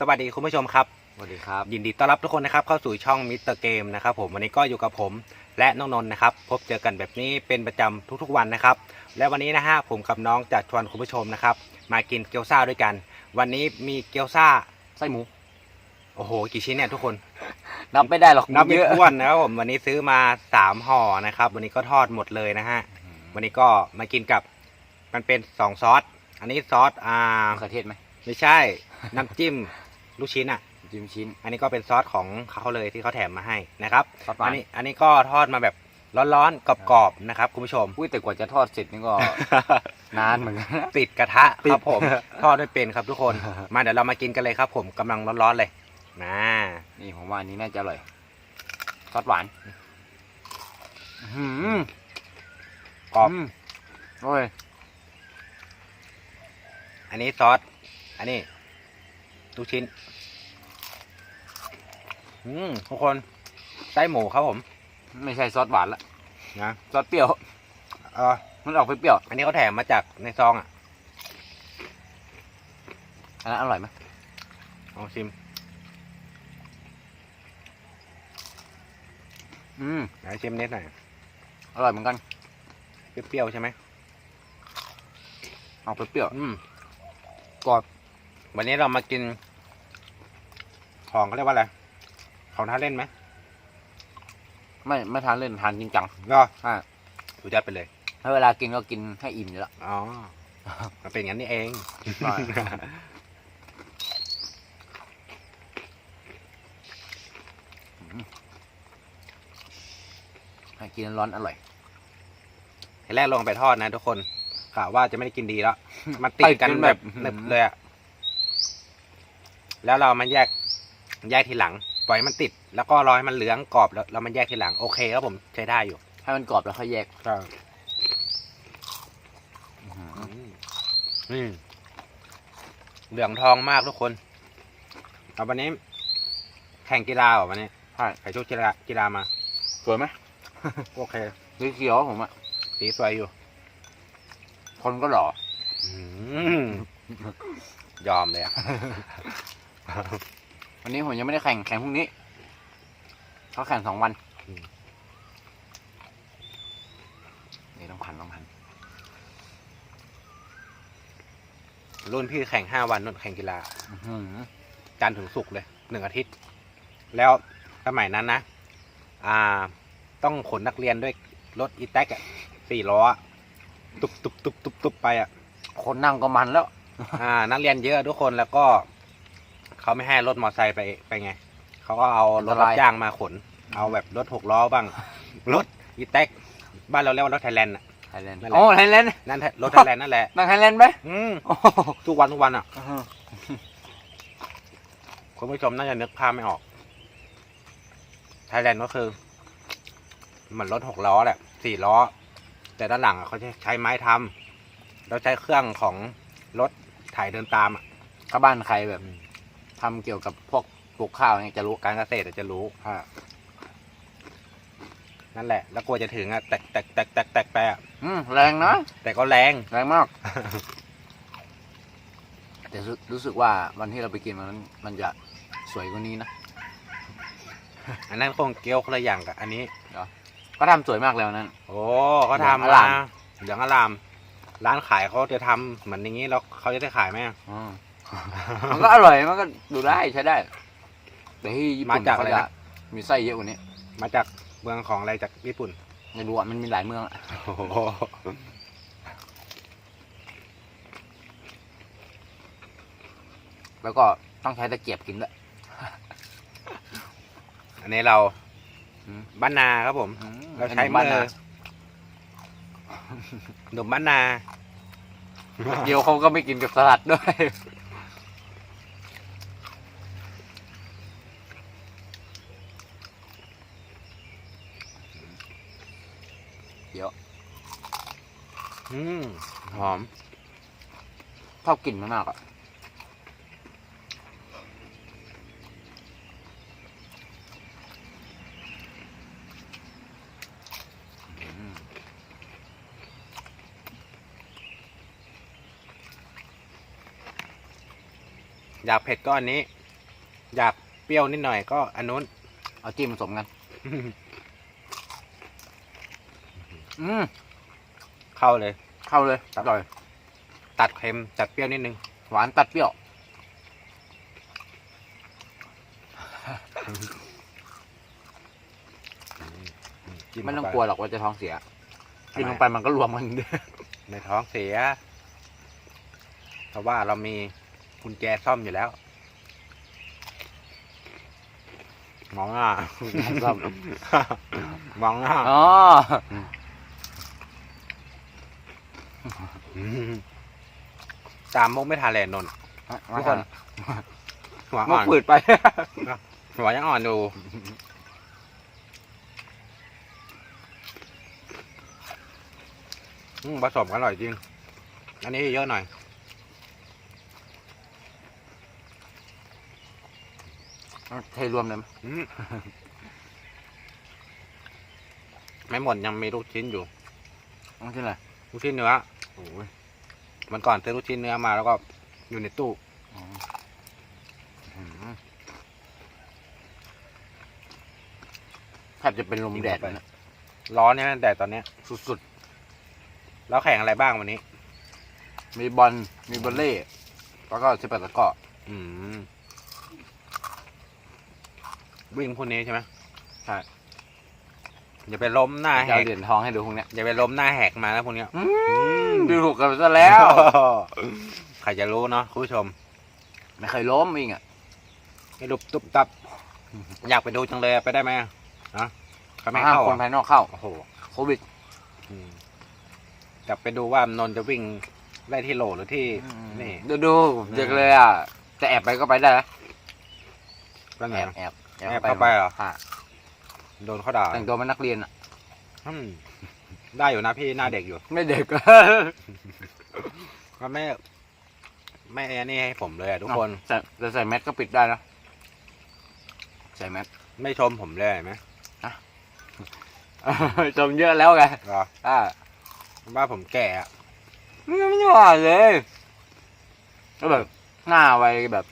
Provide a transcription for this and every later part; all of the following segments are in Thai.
สวัสดีคุณผู้ชมครับ สวัสดีครับ ยินดีต้อนรับทุกคนนะครับเข้าสู่ช่องมิสเตอร์เกมนะครับผมวันนี้ก็อยู่กับผมและน้องนนท์นะครับ พบเจอกันแบบนี้เป็นประจำทุกๆวันนะครับ และวันนี้นะฮะผมกับน้องจะชวนคุณผู้ชมนะครับ มากินเกี๊ยวซ่าด้วยกัน วันนี้มีเกี๊ยวซ่าไส้หมู โอ้โห กี่ชิ้นเนี่ยทุกคนนับไม่ได้หรอกนับไม่เยอะถ้วนนะครับผมวันนี้ซื้อมาสามห่อนะครับ วันนี้ก็ทอดหมดเลยนะฮะวันนี้ก็มากินกับมันเป็นสองซอสอันนี้ซอสอ่ามะเขือเทศไหมไม่ใช่ น้ำจิ้ม ลูกชิ้นอะ จิ้มชิ้น อันนี้ก็เป็นซอสของเขาเลยที่เขาแถมมาให้นะครับ ซอสหวาอันนนี้อันนี้ก็ทอดมาแบบร้อนๆกรอบๆนะครับคุณผู้ชม อุ้ยแต่กว่าจะทอดเสร็จนี่ก็ นานเหมือนกันนะ ติดกระทะติดครับผม ทอดไม่เป็นครับทุกคน มาเดี๋ยวเรามากินกันเลยครับผมกำลังร้อนๆเลยนะนี่ผมว่าอันนี้น่าจะอร่อย ซอสหวานอื้อหืมกรอบมโอ้ยอันนี้ซอส อันนี้ ลูกชิ้นอืมทุกคนไส้หมูครับผม ไม่ใช่ซอสหวานละนะซอสเปรี้ยวเออมันออกเปรี้ยวอันนี้เขาแถมมาจากในซองอะๆอันนั้นอร่อยไหมลองชิม อืมไหนชิมนิดหน่อยอร่อยเหมือนกัน เปรี้ยวๆใช่ไหมออกเปรี้ยวอืมกรอบวันนี้เรามากิน ของเขาเรียกว่าอะไรของท้าเล่นไหมไม่ไม่ทานเล่นทานจริงจังก็อ่าสุดยอดไปเลย ถ้าเวลากินก็กินให้อิ่มอยู่แล้ว อ๋อ มันเป็นอย่างนั้นนี่เอง ใช่ ให้กินร้อนๆอร่อย ทีแรกลงไปทอดนะทุกคนกะว่าจะไม่ได้กินดีแล้ว มันติดกันติดกันแบแบบ บหนึบเลยอะแล้วเรามันแยก แยกทีหลัง ปล่อยให้มันติด แล้วก็รอให้มันเหลืองกรอบแล้วเรามันแยกทีหลังโอเคครับผมใช้ได้อยู่ให้มันกรอบแล้วค่อยแยกก็อื้อหืออืมเหลืองทองมากทุกคนเอาวันนี้ แข่งกีฬาเหรอวันนี้ใช่ใส่ชุดกีฬากีฬามา สวยไหม โอเคสีเขียวผมอะสีสวยอยู่ คนก็หล่อ อืมยอมเลยอะ วันนี้ผมยังไม่ได้แข่งแข่งพรุ่งนี้เขาแข่งสองวันอืมนี่ต้องพันต้องพันรุ่นพี่แข่งห้าวันนุ่นแข่งกีฬาอื้อหือจันทร์ถึงศุกร์เลยหนึ่งอาทิตย์ แล้วสมัยนั้นนะอ่า ต้องขนนักเรียนด้วยรถอีแท็กอะสี่ล้ออะตุบตุบตุบตุบตุบไปอะคนนั่งก็มันแล้ว อ่า นักเรียนเยอะทุกคนแล้วก็ เขาไม่ให้รถมอเตอร์ไซค์ไปไปไงเขาก็เอารถอันตรัรายบจ้างมาขน เอาแบบรถหกล้อบ้าง รถอีแท็กบ้านเราเรียกว่ารถไทยแลนด์อะ ไทยแลนด์นั่นแหละ โอ้ไทยแลนด์นั่นแหละรถไทยแลนด์นั่นแหละนั่งไทยแลนด์ไหมอืมโอ้โหทุกวันทุกวันอะอื้อหือคุณผู้ชมน่าจะนึกภาพไม่ออกไทยแลนด์ก็คือเหมือนรถหกล้อแหละสี่ล้อ แต่ด้านหลังอะเขาจะใช้ไม้ทำแล้วใช้เครื่องของรถถ่ายเดินตามอะ ถ้าบ้านใครแบบ ทำเกี่ยวกับพวกปลูกข้าวเนี่ยจะรู้การเกษตรอะจะรู้อ่านั่นแหละ แล้วกลัวจะถึงอะแตกแตกแตกแตกแตกไปอะอืมแรงนะแต่ก็แรง แรงมาก แต่รู้รู้สึกว่าวันที่เราไปกินมันนั้นมันจะสวยกว่านี้นะ อันนั้นคงเกี๊ยวคนละอย่างกับอันนี้ ก็ทำสวยมากแล้วนั้นโอ้เขาทำเหลืองอมาร่ามเหลืองอลาม ร้านขายเขาจะทำเหมือนอย่างนี้แล้วเขาจะได้ขายไหมอะอืม มันก็อร่อยมันก็ดูได้ใช้ได้ แต่ที่ญี่ปุ่นมาจากอะไรเขานะจะมีไส้เยอะกว่านี้มาจากเมืองของอะไรจากญี่ปุ่นในรู้อะมันมีหลายเมืองอะโอ้โหแล้วก็ต้องใช้ตะเกียบกินด้วย อันนี้เราอืม บ้านนาครับผม อืมเราใช้อันนี้มืบ้านอนาหนุ่มบ้านนา เดียวเขาก็ไม่กินกับสลัดด้วย เดี๋ยวอืมหอมชอบกลิ่นมันมากอะอยากเผ็ดก็อันนี้ อยากเปรี้ยวนิดหน่อยก็อันนู้น เอาจิ้มผสมกัน อืมเข้าเลย เข้าเลยอร่อย ตัดเค็มจัดเปรี้ยวนิดนึง หวานตัดเปรี้ยว จิ้ไม่ต้องเข้าปกลัวหรอกว่าจะท้องเสียทำไมกินลงไปมันก็รวมกัน ในท้องเสีย เพราะว่าเรามีกุญแจซ่อมอยู่แล้วมองหน้าซ่อมมองหน้าอ๋อ ม ตามมุกไม่ทันเลยนนท์ทุกคนหัวมุอ่กอนฝืดไป หัวยังอ่อนอยู่อืมผสมกันอร่อยจริง อันนี้เยอะหน่อย เทรวมเลยไหมอืมไม่หมดยังมีลูกชิ้นอยู่ ต้องที่ไหนลูกชิ้นเนื้อ โอ้ยมันก่อนซื้อลูกชิ้นเนื้อมาแล้วก็อยู่ในตู้อ๋ออื้อหือแทบจะเป็นลมแดดเลยนะร้อนใช่ไหมแต่ตอนเนี้ย สุดแล้วแข่งอะไรบ้างวันนี้ ๆ มีบอลมีบอลเล่ แล้วก็สิบแปดตะกร้ออืมวิ่งพวกนี้ใช่ไหมใช่ อย่าไปล้มหน้าแหจะเอากเหรียญทองให้ดูพวกเนี้ยอย่าไปล้มหน้าแหกมาแล้วพวกเนี้ยอืมดูถูกกันซะแล้ว ใครจะรู้เนาะคุณผู้ชมไม่เคยล้มเองอะไอ้ลุบตุบตับ อยากไปดูจังเลยอะไปได้ไหมอะฮะเขาไม่ให้ห้ามเข้าคนอะภายนอกเข้าโอ้โหโควิด อืมอยากไปดูว่านนท์จะวิ่งได้ที่โหลหรือที่นี่ดูดูเด็กเลยอะ จะแอบไปก็ไปได้นะ ก็ไหนแอบอะแอบแอบเข้าไปเหรอค่ะ โดนเขาด่าแต่งตัวเป็นนักเรียนอะอืมได้อยู่นะพี่หน้าเด็กอยู่ ไม่เด็ก ก็ไม่ไม่อันนี้ให้ผมเลยอะทุกคน แต่แต่ใส่แมสก็ปิดได้นะใส่แมสไม่ชมผมเลยเห็นไหมจมเยอะแล้วไงเหรออ่าว่าผมแก่อะไม่ไม่ว่าเลยก็แบบหน้าวัยแบบ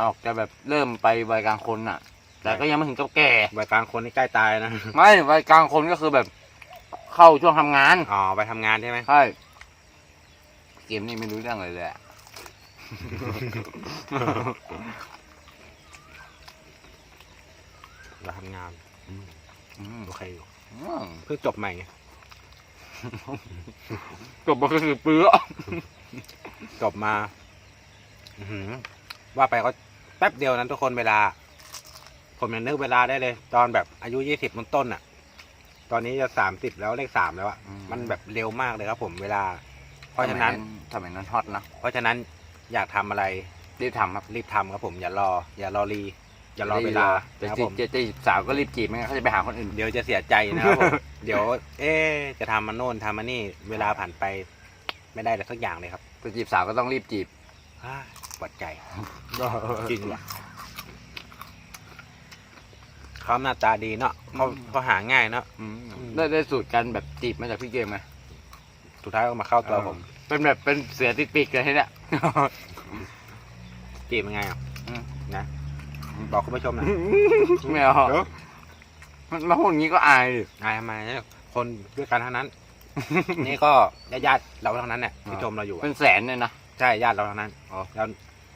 ออกจะแบบเริ่มไปวัยกลางคนอะ แต่ก็ยังไม่ถึงกับแก่ วัยกลางคนนี่ใกล้ตายนะไม่วัยกลางคนก็คือแบบ เข้าช่วงทำงานอ๋อไปทำงานใช่ไหมใช่เกมนี่ไม่รู้เรื่องเลยเลยอะ ไปทำงานอืมอืมโอเคอยู่อืมเพิ่งจบใหม่ไงจบมาก็คือเปื้อจบมา อื้อหือว่าไปก็แป๊บเดียวนั้นทุกคนเวลา ผมยังนึกเวลาได้เลย ตอนแบบอายุยี่สิบต้นๆอะ ตอนนี้จะสามสิบแล้วเลขสามแล้วอะมันแบบเร็วมากเลยครับผมเวลา เพราะฉะนั้น สมัยนั้นฮอตนะเพราะฉะนั้นอยากทำอะไรรีบทำครับรีบทำครับผมอย่ารอ อย่ารอรี อย่ารอเวลาจะนะครับจีผบมจะจีบสาวก็รีบจีบไม่งั้นเขาจะไปหาคนอื่น เดี๋ยวจะเสียใจนะครับผม เดี๋ยว เอ๊ะจะทำมันโน่นทำมันนี่ เวลาผ่านไป ไม่ได้แต่สักอย่างเลยครับจะจีบสาวก็ต้องรีบจีบ อ้ายปวดใจจริงว่ะ เขาหน้าตาดีเนาะเขาอืม เขาหาง่ายเนาะอืมอืมได้ได้สูตรการแบบจีบมาจากพี่เกมไหมสุดท้ายก็มาเข้าตัวผมเป็นแบบเป็นเสือติดปีกเลยทีเนี้ยจีบยังไงอะอืม นะบอกคุณผู้ชมหน่อยไม่เอาเดี๋ยวมันมาพูดอย่างนี้ก็อายดิอายทำไมเนี่ยคนด้วยกันเท่านั้น นี่ก็ญาติๆเราทั้งนั้นเนี่ยที่ชมเราอยู่อะเป็นแสนเลยนะ ใช่ญาติเราทั้งนั้นอ๋อเรา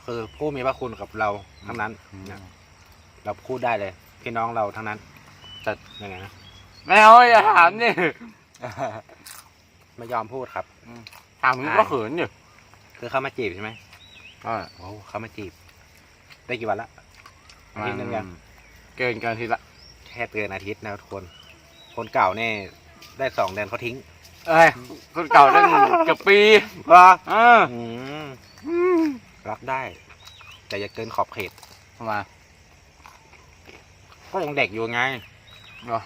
คือผู้มีพระคุณกับเราทั้งนั้นนะเราพูดได้เลย พี่น้องเราทั้งนั้นแต่ยังไงนะไม่เอาอย่าถามดิไม่ยอมพูดครับ ถามมึงก็เขินอยู่คือเขามาจีบใช่ไหมอ่าโอ้เขามาจีบ ได้กี่วันละอาทิตย์หนึ่งยังเกินกันทีละ แค่เตือนอาทิตย์นะทุกคน คนเก่าเนี่ยได้สองเดือนเขาทิ้งเอ้ยคนเก่าตั้งเกือบปีเหรอเอออืมรักได้ แต่อย่าเกินขอบเขต ทำไม ก็ยังเด็กอยู่ไงเหรอ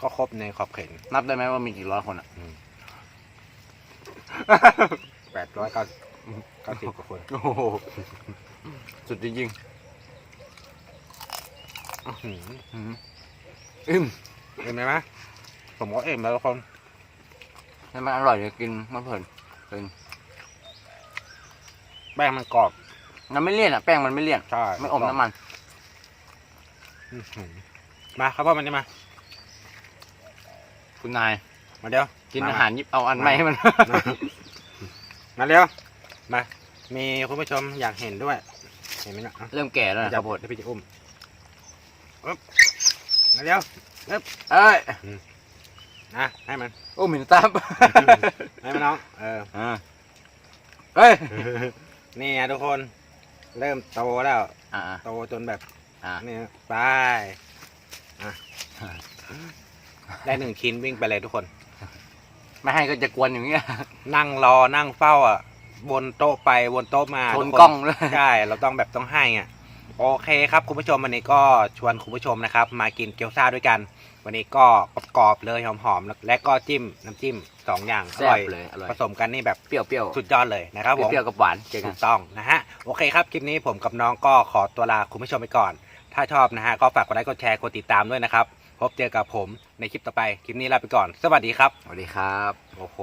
ก็ครบในขอบเขตนับได้ไหมว่ามีกี่ร้อยคนอะแปดร้อยเก้าเก้าสิบกว่าคนโอ้โหสุดจริงอื้อหือๆอืมอิ่มเห็นไหมไหมผมก็เอ็มแล้วทุกคนให้มันอร่อยจะกินมันเพลินแป้งมันกรอบมันไม่เลี่ยนอะแป้งมันไม่เลี่ยนใช่ไม่อมน้ำมันอื้อหือ มาครับพ่อมันนี่มา คุณนาย มาเดี๋ยวกินมอาหารยิบเอาอันใหม่ให้มันมามาเร็ว มา มีคุณผู้ชมอยากเห็นด้วย เห็นไหมนะอะเริ่มแก่แล้วนะคจัรับบผมเดี๋ยวพี่จะอุ้มอึ๊บมาเร็วเอ้ยนะให้มันโอ้หมิ่นตามให้มันน้อง เอออ่าเฮ้ย นี่ไงทุกคน เริ่มโตแล้วอ่าโตจนแบบ อ่านี่ไปอะได้หนึ่งชิ้นวิ่งไปเลยทุกคน ไม่ให้ก็จะกวนอย่างเงี้ย นั่งรอนั่งเฝ้าอะบนโต๊ะไปบนโต๊ะมาชนทุคกล้องเลยใช่เราต้องแบบต้องให้อะโอเคครับคุณผู้ชมวันนี้ก็ชวนคุณผู้ชมนะครับ มากินเกี๊ยวซ่าด้วยกัน วันนี้ก็กรอบๆเลยหอมๆและก็จิ้มน้ำจิ้มสองอย่างอแซ่ร่บอยเลยอร่อย ผสมกันนี่แบบเปรี้ยวเปรี้ยวสุดยอดเลยนะครับผม เปรี้ยวกับหวานเจอกัถูน กต้องนะฮะ โอเคครับ คลิปนี้ผมกับน้องก็ขอตัวลาคุณผู้ชมไปก่อน ถ้าชอบนะฮะก็ฝากกดไลค์กดแชร์กดติดตามด้วยนะครับ พบเจอกับผมในคลิปต่อไป คลิปนี้ลาไปก่อน สวัสดีครับ สวัสดีครับ โอ้โห